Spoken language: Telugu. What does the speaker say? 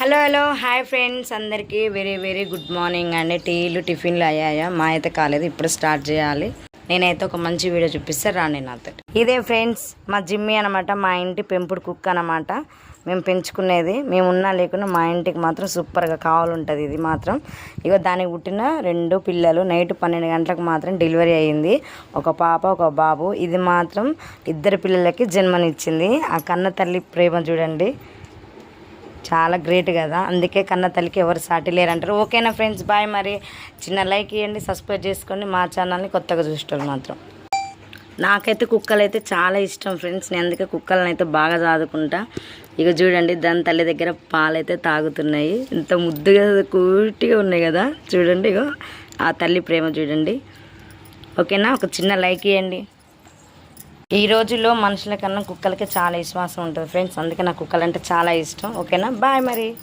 Hello hello. Hi friends. అందరికీ వెరీ వెరీ గుడ్ మార్నింగ్ అండి. టీలు టిఫిన్లు అయ్యాయా? మా అయితే కాలేదు. ఇప్పుడు స్టార్ట్ చేయాలి. నేనైతే ఒక మంచి వీడియో చూపిస్తే. రాండి నాతో. ఇదే ఫ్రెండ్స్ మా జిమ్మి అనమాట మా ఇంటి పెంపుడు కుక్క అనమాట మేము పెంచుకునేది. మేము ఉన్నా లేకున్నా మా ఇంటికి మాత్రం సూపర్గా కావాలంటుంది ఇది మాత్రం. ఇక దానికి పుట్టిన రెండు పిల్లలు. నైట్ పన్నెండు గంటలకు మాత్రం డెలివరీ అయ్యింది. ఒక పాప ఒక బాబు. ఇది మాత్రం ఇద్దరు పిల్లలకి జన్మనిచ్చింది. ఆ కన్న తల్లి ప్రేమ చూడండి. చాలా గ్రేట్ కదా. అందుకే కన్న తల్లికి ఎవరు సాటి లేరంటారు. ఓకేనా ఫ్రెండ్స్ బాయ్ మరి. చిన్న లైక్ ఇవ్వండి సబ్స్క్రైబ్ చేసుకోండి. మా ఛానల్ని కొత్తగా చూసేటోళ్ళు మాత్రం. నాకైతే కుక్కలు అయితే చాలా ఇష్టం ఫ్రెండ్స్ నేను అందుకే కుక్కలను అయితే బాగా చదువుకుంటా ఇక చూడండి దాని తల్లి దగ్గర పాలైతే తాగుతున్నాయి. ఇంత ముద్దుగా కూటిగా ఉన్నాయి కదా. చూడండి ఇగో ఆ తల్లి ప్రేమ చూడండి. ఓకేనా ఒక చిన్న లైక్ ఇవ్వండి ఈ రోజుల్లో మనుషుల కన్నా కుక్కలకి చాలా విశ్వాసం ఉంటుంది ఫ్రెండ్స్. అందుకే నాకు కుక్కలంటే చాలా ఇష్టం. ఓకేనా? బాయ్ మరి.